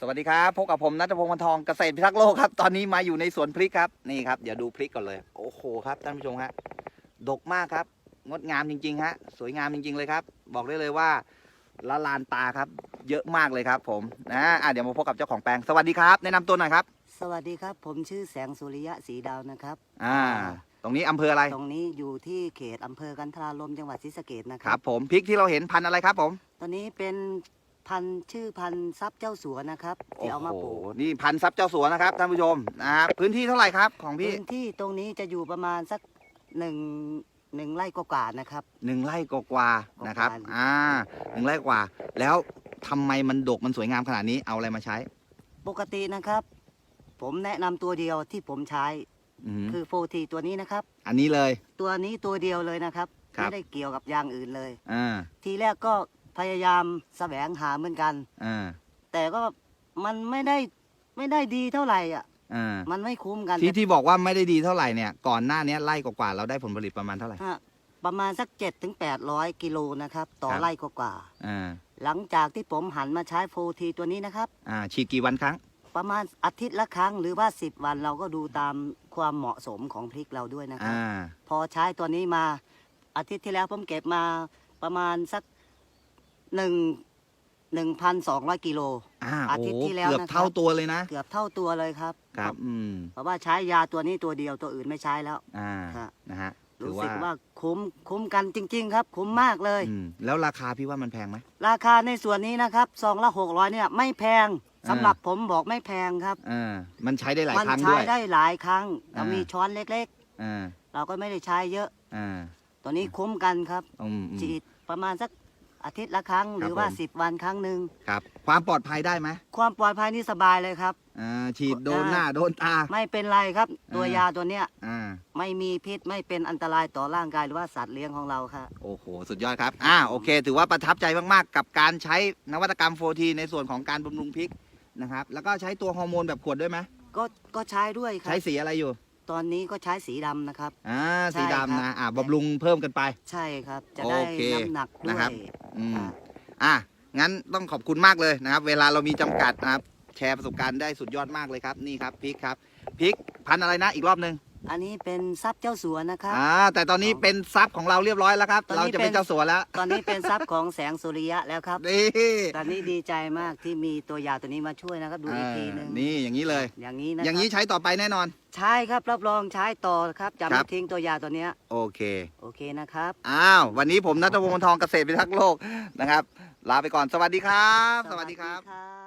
สวัสดีครับพบกับผมนัทพงศ์วันทองเกษตรพิทักษ์โลกครับ ตอนนี้มาอยู่ในสวนพริกครับนี่ครับเดี๋ยวดูพริกก่อนเลย โอ้โหครับท่านผู้ชมฮะดกมากครับ งดงามจริงๆฮะสวยงามจริง ๆ เลยครับ บอกได้เลยว่าละลานตาครับ เยอะมากเลยครับ ผมนะอะเดี๋ยวมาพบกับเจ้าของแปลงสวัสดีครับ แนะนำตัวหน่อยครับ สวัสดีครับ ผมชื่อแสงสุริยะสีดาวนะครับอ่า ตรงนี้อำเภออะไรตรงนี้อยู่ที่เขตอำเภอกันทราลมจังหวัดศรีสะเกดนะคครัรับ บ ผมพริกที่เราเห็นพันธุ์อะไรครับผม ตอนนี้เป็น พันธุ์ชื่อพันธุ์ทรัพย์เจ้าสัวนะครับที่เอามาปลูกโอ้โหนี่พันธุ์ซับเจ้าสัวนะครับท่านผู้ชมนะครับพื้นที่เท่าไหร่ครับของพี่พื้นที่ตรงนี้จะอยู่ประมาณสักหนึ่งหนึ่งไร่กว่าๆนะครับ หนึ่งไร่กว่าๆนะครับกว่าๆอ่าหนึ่งไร่กว่า แล้วทำไมมันดกมันสวยงามขนาดนี้เอาอะไรมาใช้ปกตินะครับ ผมแนะนำตัวเดียวที่ผมใช้อืมคือโฟทีตัวนี้นะครับ อันนี้เลย ตัวนี้ตัวเดียวเลยนะครับครับ ไม่ได้เกี่ยวกับอย่างอื่นเลย อ่าทีแรกก็ พยายามแสวงหาเหมือนกัน อ่า แต่ก็มันไม่ได้ไม่ได้ดีเท่าไหร่อะ อ่า มันไม่คุ้มกันที่ที่บอกว่าไม่ได้ดีเท่าไหร่เนี่ย ก่อนหน้านี้ไร่กว่าๆเราได้ผลผลิตประมาณเท่าไหร่ ฮะประมาณสัก7จ็ถึงแปดร้อยกิโลนะครับ ต่อครับ ไร่กว่าอ่า ๆหลังจากที่ผมหันมาใช้โฟทีตัวนี้นะครับ อ่า ฉีดกี่วันครั้ง ประมาณอาทิตย์ละครั้งหรือว่า10วันเราก็ดูตามความเหมาะสมของพริกเราด้วยนะครับ อ่า พอใช้ตัวนี้มาอาทิตย์ที่แล้วผมเก็บมาประมาณสัก หนึ่งหนึ่งพันสองร้อยกิโล อ่าอาโอ้ทิตย์โหที่แล้วเกือบนะครับ เท่าตัวเลยนะ เกือบเท่าตัวเลยครับ ครับ อืม เพราะว่าใช้ยาตัวนี้ตัวเดียวตัวอื่นไม่ใช้แล้ว อ่า ฮะ นะฮะถืรู้อสึกว่าว่าคุ้มคุ้มกันจริง ๆ ครับ คุ้มมากเลย อืมแล้วราคาพี่ว่ามันแพงไหม ราคาในส่วนนี้นะครับซองละหกร้อยเนี่ยไม่แพงสำหรับผมบอกไม่แพงครับ อ่า มันใช้ได้หลายมัครั้งใช้ด้วย ได้หลายครั้งเราอ่ามี มีช้อนเล็กอ่า ๆ เราก็ไม่ได้ใช้เยอะ อ่า ตัวนี้คุ้มกันครับอืมอืมฉีดประมาณสัก อาทิตย์ละครั้งหรือว่า ผมสิบวันครั้งหนึ่งครับ ความปลอดภัยได้ไหมความปลอดภัยนี่สบายเลยครับ อ่าฉีดโดนหน้าโดนตา ไม่เป็นไรครับตัวอ่าย ยาตัวเนี้ยอ่า ไม่มีพิษไม่เป็นอันตรายต่อร่างกายหรือว่าสัตว์เลี้ยงของเราครับ โอ้โห สุดยอดครับ อ่า โอเค ถือว่าประทับใจมาก ๆ กับการใช้นวัตกรรมโฟทีในส่วนของการบำรุงพริกนะครับ แล้วก็ใช้ตัวฮอร์โมนแบบขวดด้วยไหม ก็ก็ใช้ด้วยครัใช้บ สีอะไรอยู่ ตอนนี้ก็ใช้สีดำนะครับ อ่าใช่สีครับดำนะอ่าบำรุงเพิ่มกันไป ใช่ครับ จะได้โอเคน้ำหนักด้วนะยครับอืมอ่าอะงั้นต้องขอบคุณมากเลยนะครับ เวลาเรามีจำกัดนะครับ แชร์ประสบการณ์ได้สุดยอดมากเลยครับนี่ครับพริกครับพริกพันธุ์อะไรนะอีกรอบหนึ่ง อันนี้เป็นทรัพย์เจ้าสัวนะครับ อ่าแต่ตอนนี้เป็นซับของเราเรียบร้อยแล้วครับ ตอนนี้เราจะเป็นเป็นเจ้าสัวแล้วตอนนี้เป็นทรัพย์ของแสงสุริยะแล้วครับ นี่ตอนนี้ดีใจมากที่มีตัวยาตัวนี้มาช่วยนะครับ ดูอีกทีหนึงอ่านี่อย่างนี้เลย อย่างนี้นะอย่างนี้นี้ใช้ต่อไปแน่นอน ใช่ครับรับรองใช้ต่อครับจะครัไม่บ ทิ้งตัวยาตัวเนี้ยโอเค โอเคนะครับ อ้าว วันนี้ผมนัทวงศ์วงศ์ทองเกษตรพิทักษ์โลกนะครับ ลาไปก่อน สวัสดีครับ สวัสดีครับครับ